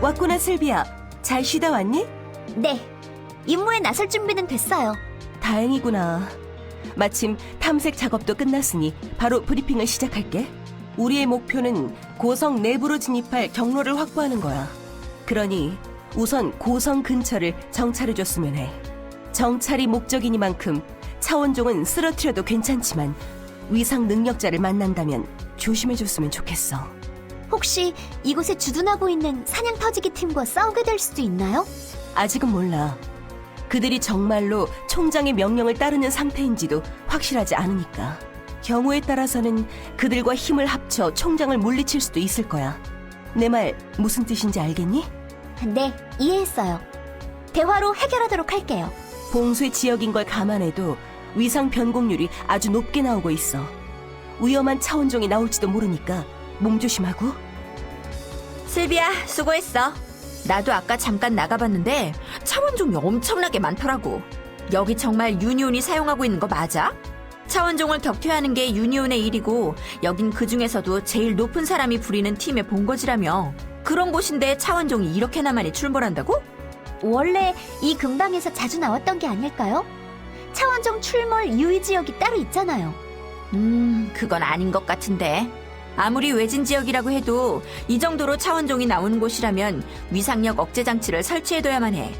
왔구나 슬비야. 잘 쉬다 왔니? 네. 임무에 나설 준비는 됐어요. 다행이구나. 마침 탐색 작업도 끝났으니 바로 브리핑을 시작할게. 우리의 목표는 고성 내부로 진입할 경로를 확보하는 거야. 그러니 우선 고성 근처를 정찰해줬으면 해. 정찰이 목적이니만큼 차원종은 쓰러뜨려도 괜찮지만 위상 능력자를 만난다면 조심해줬으면 좋겠어. 혹시 이곳에 주둔하고 있는 사냥 터지기 팀과 싸우게 될 수도 있나요? 아직은 몰라. 그들이 정말로 총장의 명령을 따르는 상태인지도 확실하지 않으니까. 경우에 따라서는 그들과 힘을 합쳐 총장을 물리칠 수도 있을 거야. 내 말 무슨 뜻인지 알겠니? 네, 이해했어요. 대화로 해결하도록 할게요. 봉쇄 지역인 걸 감안해도 위상 변곡률이 아주 높게 나오고 있어. 위험한 차원종이 나올지도 모르니까 몸조심하고. 슬비야, 수고했어. 나도 아까 잠깐 나가봤는데 차원 종이 엄청나게 많더라고. 여기 정말 유니온이 사용하고 있는 거 맞아? 차원종을 격퇴하는 게 유니온의 일이고 여긴 그 중에서도 제일 높은 사람이 부리는 팀의 본거지라며. 그런 곳인데 차원종이 이렇게나 많이 출몰한다고? 원래 이 근방에서 자주 나왔던 게 아닐까요? 차원종 출몰 유의 지역이 따로 있잖아요. 음, 그건 아닌 것 같은데. 아무리 외진 지역이라고 해도 이 정도로 차원종이 나오는 곳이라면 위상력 억제 장치를 설치해둬야만 해.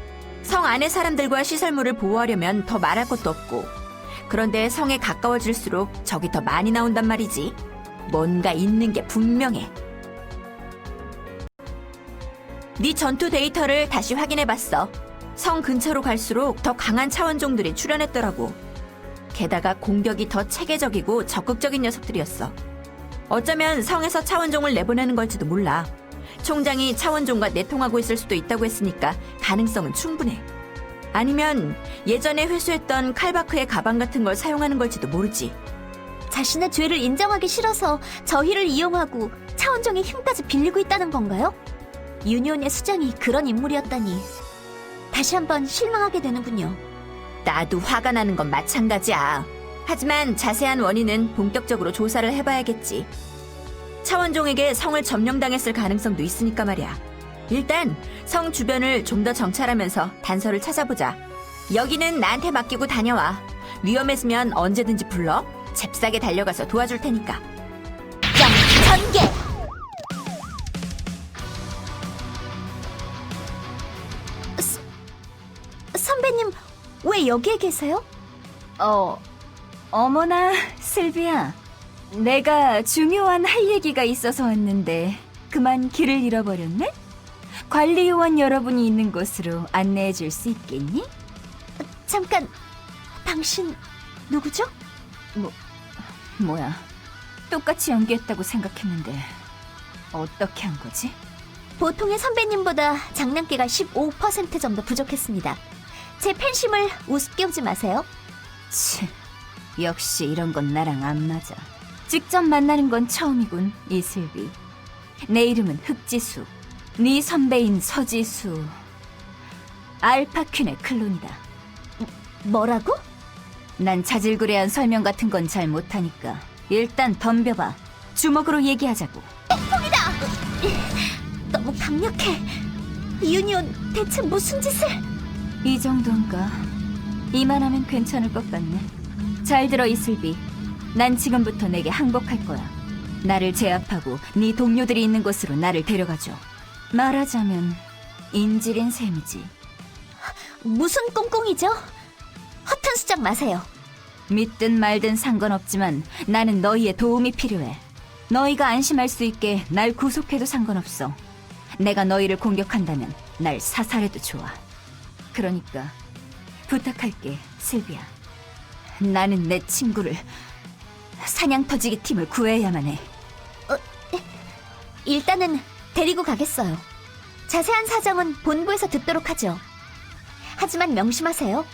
성 안의 사람들과 시설물을 보호하려면 더 말할 것도 없고. 그런데 성에 가까워질수록 적이 더 많이 나온단 말이지. 뭔가 있는 게 분명해. 네 전투 데이터를 다시 확인해봤어. 성 근처로 갈수록 더 강한 차원종들이 출현했더라고. 게다가 공격이 더 체계적이고 적극적인 녀석들이었어. 어쩌면 성에서 차원종을 내보내는 걸지도 몰라. 총장이 차원종과 내통하고 있을 수도 있다고 했으니까 가능성은 충분해. 아니면 예전에 회수했던 칼바크의 가방 같은 걸 사용하는 걸지도 모르지. 자신의 죄를 인정하기 싫어서 저희를 이용하고 차원종의 힘까지 빌리고 있다는 건가요? 유니온의 수장이 그런 인물이었다니 다시 한번 실망하게 되는군요. 나도 화가 나는 건 마찬가지야. 하지만 자세한 원인은 본격적으로 조사를 해봐야겠지. 차원종에게 성을 점령당했을 가능성도 있으니까 말이야. 일단 성 주변을 좀 더 정찰하면서 단서를 찾아보자. 여기는 나한테 맡기고 다녀와. 위험했으면 언제든지 불러. 잽싸게 달려가서 도와줄 테니까. 점 전개! 스- 선배님, 왜 여기에 계세요? 어, 어머나, 슬비야. 내가 중요한 할 얘기가 있어서 왔는데, 그만 길을 잃어버렸네? 관리요원 여러분이 있는 곳으로 안내해 줄 수 있겠니? 잠깐, 당신 누구죠? 뭐야, 똑같이 연기했다고 생각했는데, 어떻게 한 거지? 보통의 선배님보다 장난기가 15% 정도 부족했습니다. 제 팬심을 우습게 보지 마세요. 치, 역시 이런 건 나랑 안 맞아. 직접 만나는 건 처음이군, 이슬비. 내 이름은 흑지수. 네 선배인 서지수. 알파퀸의 클론이다. 뭐라고? 난 자질구레한 설명 같은 건 잘 못하니까 일단 덤벼봐. 주먹으로 얘기하자고. 너무 강력해. 유니온 대체 무슨 짓을? 이 정도인가? 이만하면 괜찮을 것 같네. 잘 들어 이슬비. 난 지금부터 내게 항복할 거야. 나를 제압하고 네 동료들이 있는 곳으로 나를 데려가줘. 말하자면 인질인 셈이지. 무슨 꽁꽁이죠? 허튼 수작 마세요. 믿든 말든 상관없지만 나는 너희의 도움이 필요해. 너희가 안심할 수 있게 날 구속해도 상관없어. 내가 너희를 공격한다면 날 사살해도 좋아. 그러니까 부탁할게, 슬비야. 나는 내 친구를 사냥 터지기 팀을 구해야만 해. 일단은 데리고 가겠어요. 자세한 사정은 본부에서 듣도록 하죠. 하지만 명심하세요.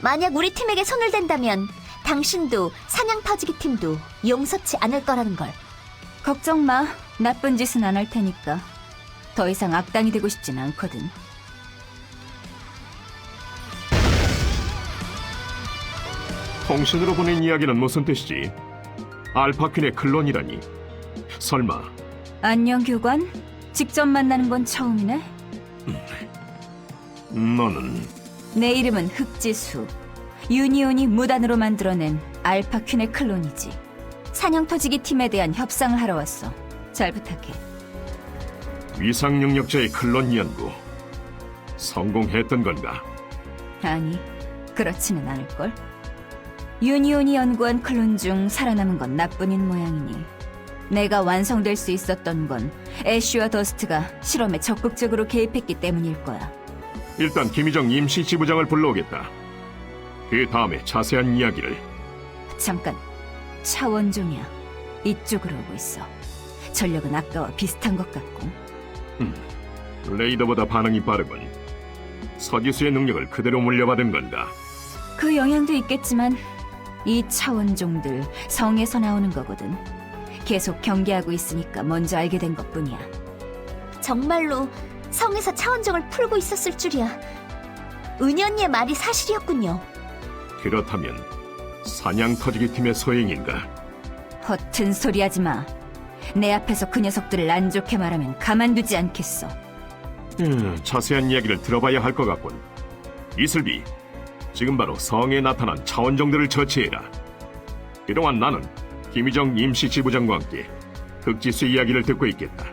만약 우리 팀에게 손을 댄다면 당신도 사냥 터지기 팀도 용서치 않을 거라는 걸. 걱정 마. 나쁜 짓은 안 할 테니까. 더 이상 악당이 되고 싶진 않거든. 통신으로 보낸 이야기는 무슨 뜻이지? 알파퀸의 클론이라니. 설마 안녕 교관. 직접 만나는 건 처음이네. 너는 내 이름은 흑지수. 유니온이 무단으로 만들어낸 알파퀸의 클론이지. 사냥 터지기 팀에 대한 협상을 하러 왔어. 잘 부탁해. 위상 능력자의 클론 연구 성공했던 건가? 아니, 그렇지는 않을걸. 유니온이 연구한 클론 중 살아남은 건 나뿐인 모양이니 내가 완성될 수 있었던 건 애쉬와 더스트가 실험에 적극적으로 개입했기 때문일 거야. 일단 김희정 임시 지부장을 불러오겠다. 그 다음에 자세한 이야기를 잠깐, 차원종이야. 이쪽으로 오고 있어. 전력은 아까와 비슷한 것 같고. 레이더보다 반응이 빠르군. 서지수의 능력을 그대로 물려받은 건가? 그 영향도 있겠지만 이 차원종들 성에서 나오는 거거든. 계속 경계하고 있으니까 먼저 알게 된 것뿐이야. 정말로 성에서 차원종을 풀고 있었을 줄이야. 은희 언니의 말이 사실이었군요. 그렇다면 사냥 터지기 팀의 소행인가? 허튼 소리 하지 마. 내 앞에서 그 녀석들을 안 좋게 말하면 가만두지 않겠어. 음, 자세한 이야기를 들어봐야 할 것 같군. 이슬비, 지금 바로 성에 나타난 차원정들을 처치해라. 그동안 나는 김희정 임시 지부장과 함께 흑지수 이야기를 듣고 있겠다.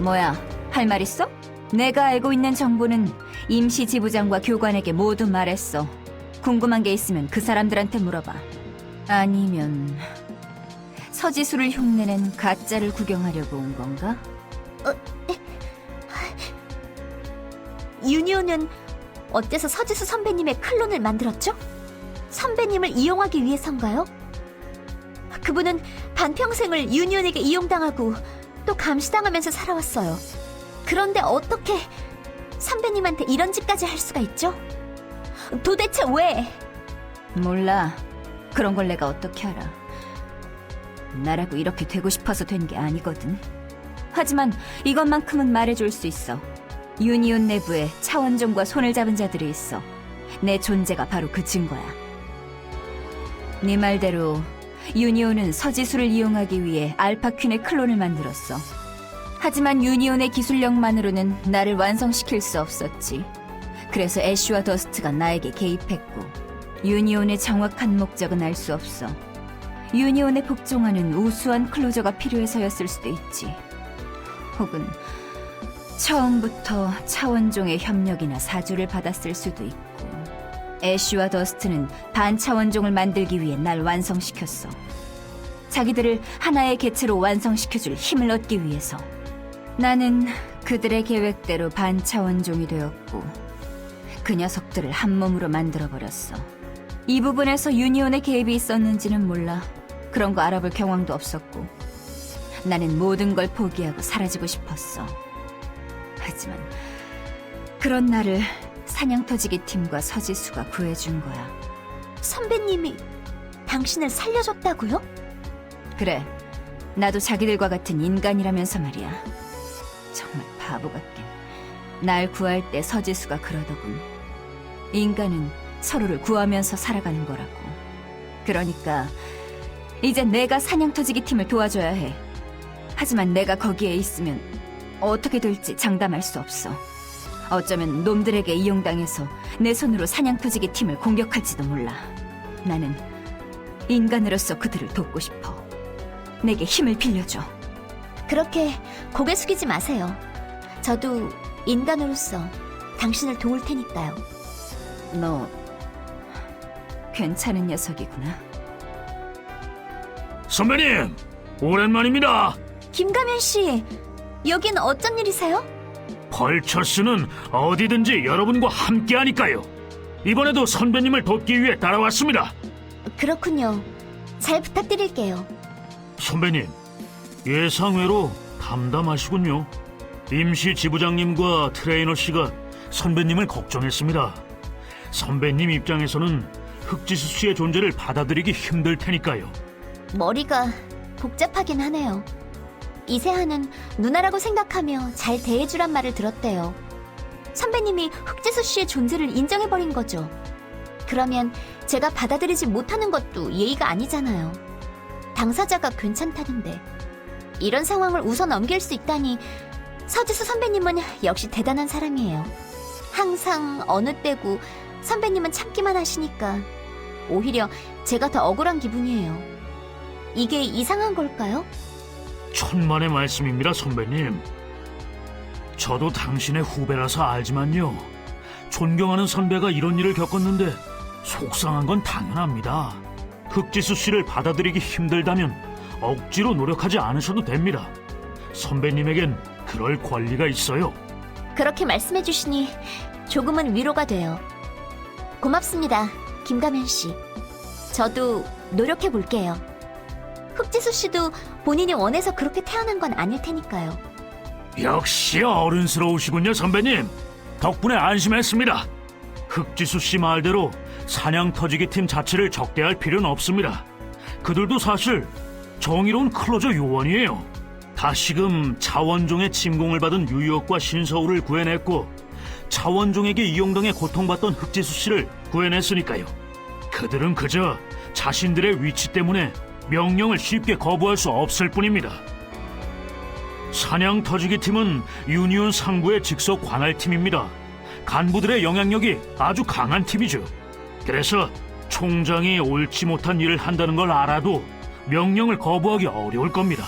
뭐야, 할 말 있어? 내가 알고 있는 정보는 임시 지부장과 교관에게 모두 말했어. 궁금한 게 있으면 그 사람들한테 물어봐. 아니면 서지수를 흉내낸 가짜를 구경하려고 온 건가? 유니온은 어째서 서지수 선배님의 클론을 만들었죠? 선배님을 이용하기 위해선가요? 그분은 반평생을 유니온에게 이용당하고 또 감시당하면서 살아왔어요. 그런데 어떻게 선배님한테 이런 짓까지 할 수가 있죠? 도대체 왜? 몰라. 그런 걸 내가 어떻게 알아. 나라고 이렇게 되고 싶어서 된 게 아니거든. 하지만 이것만큼은 말해줄 수 있어. 유니온 내부에 차원종과 손을 잡은 자들이 있어. 내 존재가 바로 그 증거야. 네 말대로 유니온은 서지수를 이용하기 위해 알파퀸의 클론을 만들었어. 하지만 유니온의 기술력만으로는 나를 완성시킬 수 없었지. 그래서 애쉬와 더스트가 나에게 개입했고 유니온의 정확한 목적은 알 수 없어. 유니온에 복종하는 우수한 클로저가 필요해서였을 수도 있지. 혹은 처음부터 차원종의 협력이나 사주를 받았을 수도 있고. 애쉬와 더스트는 반차원종을 만들기 위해 날 완성시켰어. 자기들을 하나의 개체로 완성시켜줄 힘을 얻기 위해서. 나는 그들의 계획대로 반차원종이 되었고, 그 녀석들을 한 몸으로 만들어버렸어. 이 부분에서 유니온의 개입이 있었는지는 몰라. 그런 거 알아볼 경황도 없었고. 나는 모든 걸 포기하고 사라지고 싶었어. 하지만 그런 나를 사냥터지기 팀과 서지수가 구해준 거야. 선배님이 당신을 살려줬다고요? 그래, 나도 자기들과 같은 인간이라면서 말이야. 정말 바보 같긴. 날 구할 때 서지수가 그러더군. 인간은 서로를 구하면서 살아가는 거라고. 그러니까 이제 내가 사냥터지기 팀을 도와줘야 해. 하지만 내가 거기에 있으면 어떻게 될지 장담할 수 없어. 어쩌면 놈들에게 이용당해서 내 손으로 사냥터지기 팀을 공격할지도 몰라. 나는 인간으로서 그들을 돕고 싶어. 내게 힘을 빌려줘. 그렇게 고개 숙이지 마세요. 저도 인간으로서 당신을 도울 테니까요. 너 괜찮은 녀석이구나. 선배님, 오랜만입니다. 김가면 씨, 여긴 어쩐 일이세요? 벌처스는 어디든지 여러분과 함께하니까요. 이번에도 선배님을 돕기 위해 따라왔습니다. 그렇군요. 잘 부탁드릴게요. 선배님, 예상외로 담담하시군요. 임시 지부장님과 트레이너 씨가 선배님을 걱정했습니다. 선배님 입장에서는 흑지수 씨의 존재를 받아들이기 힘들 테니까요. 머리가 복잡하긴 하네요. 이세하는 누나라고 생각하며 잘 대해주란 말을 들었대요. 선배님이 흑지수 씨의 존재를 인정해버린 거죠. 그러면 제가 받아들이지 못하는 것도 예의가 아니잖아요. 당사자가 괜찮다는데. 이런 상황을 웃어 넘길 수 있다니 서지수 선배님은 역시 대단한 사람이에요. 항상 어느 때고 선배님은 참기만 하시니까 오히려 제가 더 억울한 기분이에요. 이게 이상한 걸까요? 천만의 말씀입니다, 선배님. 저도 당신의 후배라서 알지만요. 존경하는 선배가 이런 일을 겪었는데 속상한 건 당연합니다. 흑지수 씨를 받아들이기 힘들다면 억지로 노력하지 않으셔도 됩니다. 선배님에겐 그럴 권리가 있어요. 그렇게 말씀해 주시니 조금은 위로가 돼요. 고맙습니다, 김가면 씨. 저도 노력해 볼게요. 흑지수 씨도 본인이 원해서 그렇게 태어난 건 아닐 테니까요. 역시 어른스러우시군요, 선배님. 덕분에 안심했습니다. 흑지수 씨 말대로 사냥 터지기 팀 자체를 적대할 필요는 없습니다. 그들도 사실 정의로운 클로저 요원이에요. 다시금 차원종의 침공을 받은 유역과 신서울을 구해냈고 차원종에게 이용당해 고통받던 흑지수 씨를 구해냈으니까요. 그들은 그저 자신들의 위치 때문에 명령을 쉽게 거부할 수 없을 뿐입니다. 사냥 터지기 팀은 유니온 상부의 직속 관할 팀입니다. 간부들의 영향력이 아주 강한 팀이죠. 그래서 총장이 옳지 못한 일을 한다는 걸 알아도 명령을 거부하기 어려울 겁니다.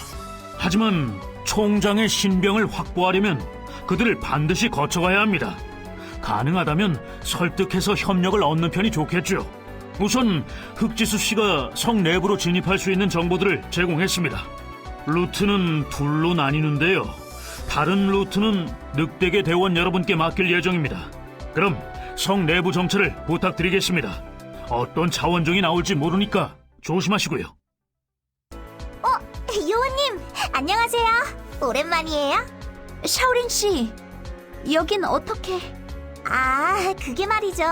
하지만 총장의 신병을 확보하려면 그들을 반드시 거쳐가야 합니다. 가능하다면 설득해서 협력을 얻는 편이 좋겠죠. 우선 흑지수 씨가 성 내부로 진입할 수 있는 정보들을 제공했습니다. 루트는 둘로 나뉘는데요. 다른 루트는 늑대계 대원 여러분께 맡길 예정입니다. 그럼 성 내부 정찰을 부탁드리겠습니다. 어떤 차원종이 나올지 모르니까 조심하시고요. 요원님, 안녕하세요. 오랜만이에요. 샤오린 씨, 여긴 어떻게? 아, 그게 말이죠.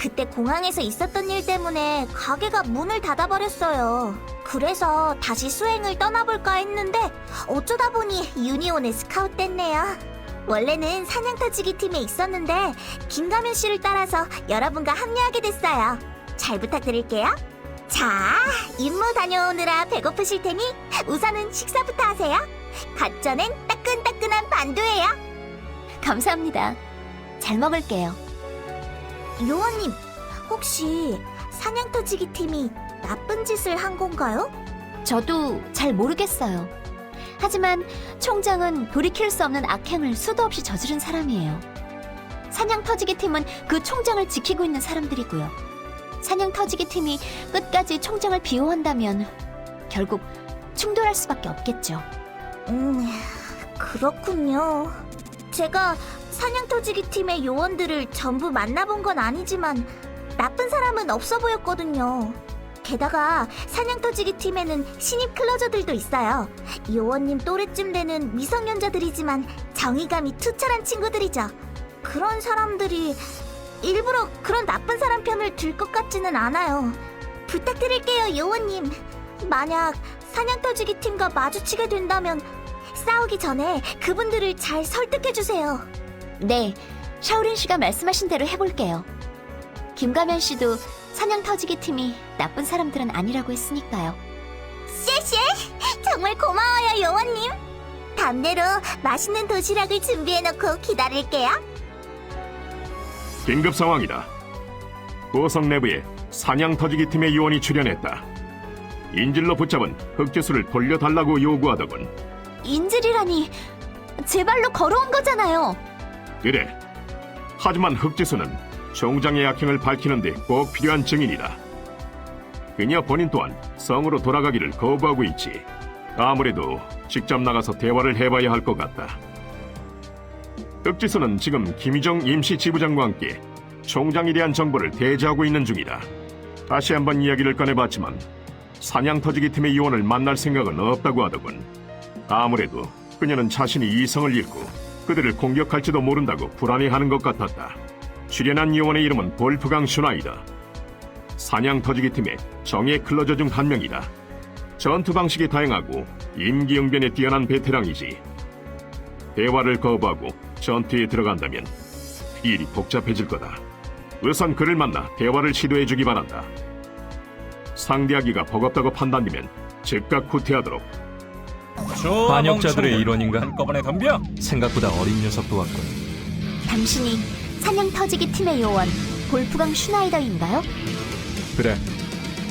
그때 공항에서 있었던 일 때문에 가게가 문을 닫아버렸어요. 그래서 다시 수행을 떠나볼까 했는데 어쩌다 보니 유니온에 스카웃 됐네요. 원래는 사냥 터지기 팀에 있었는데 김가면 씨를 따라서 여러분과 합류하게 됐어요. 잘 부탁드릴게요. 자, 임무 다녀오느라 배고프실 테니 우선은 식사부터 하세요. 갓전엔 따끈따끈한 반도예요. 감사합니다. 잘 먹을게요. 요원님, 혹시 사냥터지기 팀이 나쁜 짓을 한 건가요? 저도 잘 모르겠어요. 하지만 총장은 돌이킬 수 없는 악행을 수도 없이 저지른 사람이에요. 사냥 터지기 팀은 그 총장을 지키고 있는 사람들이고요. 사냥 터지기 팀이 끝까지 총장을 비호한다면 결국 충돌할 수밖에 없겠죠. 음, 그렇군요. 제가 사냥 터지기 팀의 요원들을 전부 만나본 건 아니지만 나쁜 사람은 없어 보였거든요. 게다가 사냥 터지기 팀에는 신입 클로저들도 있어요. 요원님 또래쯤 되는 미성년자들이지만 정의감이 투철한 친구들이죠. 그런 사람들이 일부러 그런 나쁜 사람 편을 들 것 같지는 않아요. 부탁드릴게요, 요원님. 만약 사냥 터지기 팀과 마주치게 된다면 싸우기 전에 그분들을 잘 설득해 주세요. 네, 샤오린 씨가 말씀하신 대로 해볼게요. 김가면 씨도 사냥 터지기 팀이 나쁜 사람들은 아니라고 했으니까요. 쎄쎄, 정말 고마워요, 요원님. 담대로 맛있는 도시락을 준비해놓고 기다릴게요. 긴급 상황이다. 고성 내부에 사냥 터지기 팀의 요원이 출연했다. 인질로 붙잡은 흑지수를 돌려달라고 요구하더군. 인질이라니 제 발로 걸어온 거잖아요. 그래. 하지만 흑지수는 총장의 악행을 밝히는 데 꼭 필요한 증인이다. 그녀 본인 또한 성으로 돌아가기를 거부하고 있지. 아무래도 직접 나가서 대화를 해봐야 할 것 같다. 흑지수는 지금 김희정 임시 지부장과 함께 총장에 대한 정보를 대지하고 있는 중이다. 다시 한번 이야기를 꺼내봤지만 사냥 터지기 팀의 요원을 만날 생각은 없다고 하더군. 아무래도 그녀는 자신이 이성을 잃고 그들을 공격할지도 모른다고 불안해하는 것 같았다. 출연한 요원의 이름은 볼프강 슈나이다. 사냥 터지기 팀의 정예 클로저 중 한 명이다. 전투 방식이 다양하고 임기응변에 뛰어난 베테랑이지. 대화를 거부하고 전투에 들어간다면 일이 복잡해질 거다. 우선 그를 만나 대화를 시도해 주기 바란다. 상대하기가 버겁다고 판단되면 즉각 후퇴하도록 반역자들의 일원인가? 한꺼번에 덤벼. 생각보다 어린 녀석도 왔군. 당신이 사냥 터지기 팀의 요원 볼프강 슈나이더인가요? 그래.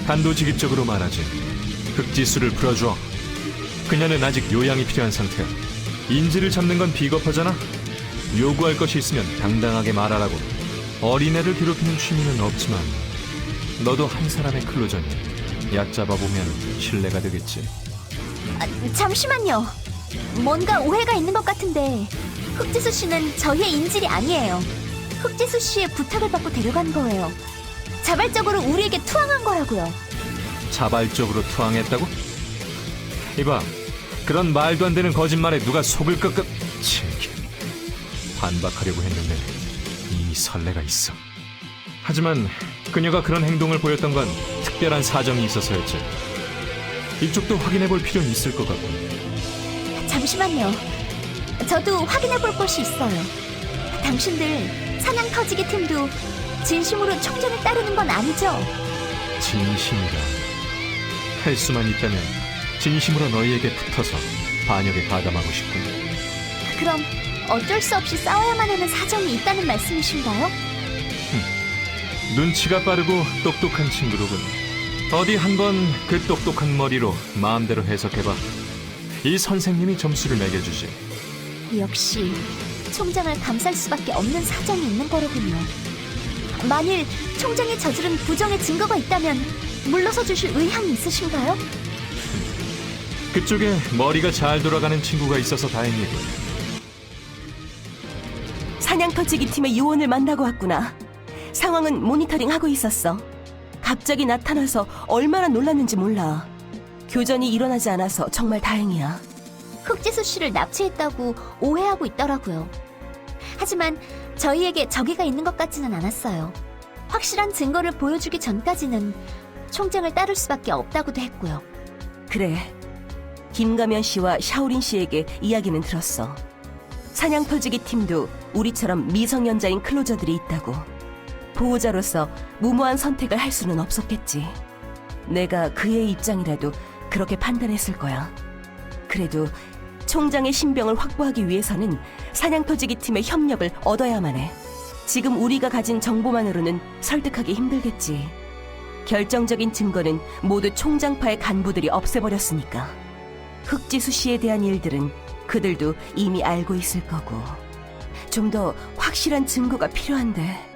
단도직입적으로 말하지. 흑지수를 풀어줘. 그녀는 아직 요양이 필요한 상태야. 인지를 잡는 건 비겁하잖아. 요구할 것이 있으면 당당하게 말하라고. 어린애를 괴롭히는 취미는 없지만 너도 한 사람의 클로저니. 약 잡아 보면 신뢰가 되겠지. 아, 잠시만요. 뭔가 오해가 있는 것 같은데 흑지수 씨는 저희의 인질이 아니에요. 흑지수 씨의 부탁을 받고 데려간 거예요. 자발적으로 우리에게 투항한 거라고요. 자발적으로 투항했다고? 이봐, 그런 말도 안 되는 거짓말에 누가 속을 끄끄... 칠게. 반박하려고 했는데 이미 설레가 있어. 하지만 그녀가 그런 행동을 보였던 건 특별한 사정이 있어서였지. 이쪽도 확인해 볼 필요는 있을 것 같고. 잠시만요. 저도 확인해 볼 것이 있어요. 당신들 사냥 터지기 팀도 진심으로 총장을 따르는 건 아니죠? 진심이라. 할 수만 있다면 진심으로 너희에게 붙어서 반역에 가담하고 싶군. 그럼 어쩔 수 없이 싸워야만 하는 사정이 있다는 말씀이신가요? 눈치가 빠르고 똑똑한 친구로군. 어디 한번 그 똑똑한 머리로 마음대로 해석해봐. 이 선생님이 점수를 매겨주지. 역시 총장을 감쌀 수밖에 없는 사정이 있는 거로군요. 만일 총장이 저지른 부정의 증거가 있다면 물러서 주실 의향이 있으신가요? 그쪽에 머리가 잘 돌아가는 친구가 있어서 다행이고. 사냥 터지기 팀의 요원을 만나고 왔구나. 상황은 모니터링 하고 있었어. 갑자기 나타나서 얼마나 놀랐는지 몰라. 교전이 일어나지 않아서 정말 다행이야. 흑지수 씨를 납치했다고 오해하고 있더라고요. 하지만 저희에게 적의가 있는 것 같지는 않았어요. 확실한 증거를 보여주기 전까지는 총장을 따를 수밖에 없다고도 했고요. 그래. 김가면 씨와 샤오린 씨에게 이야기는 들었어. 사냥 터지기 팀도 우리처럼 미성년자인 클로저들이 있다고. 보호자로서 무모한 선택을 할 수는 없었겠지. 내가 그의 입장이라도 그렇게 판단했을 거야. 그래도 총장의 신병을 확보하기 위해서는 사냥 터지기 팀의 협력을 얻어야만 해. 지금 우리가 가진 정보만으로는 설득하기 힘들겠지. 결정적인 증거는 모두 총장파의 간부들이 없애버렸으니까. 흑지수 씨에 대한 일들은 그들도 이미 알고 있을 거고. 좀 더 확실한 증거가 필요한데.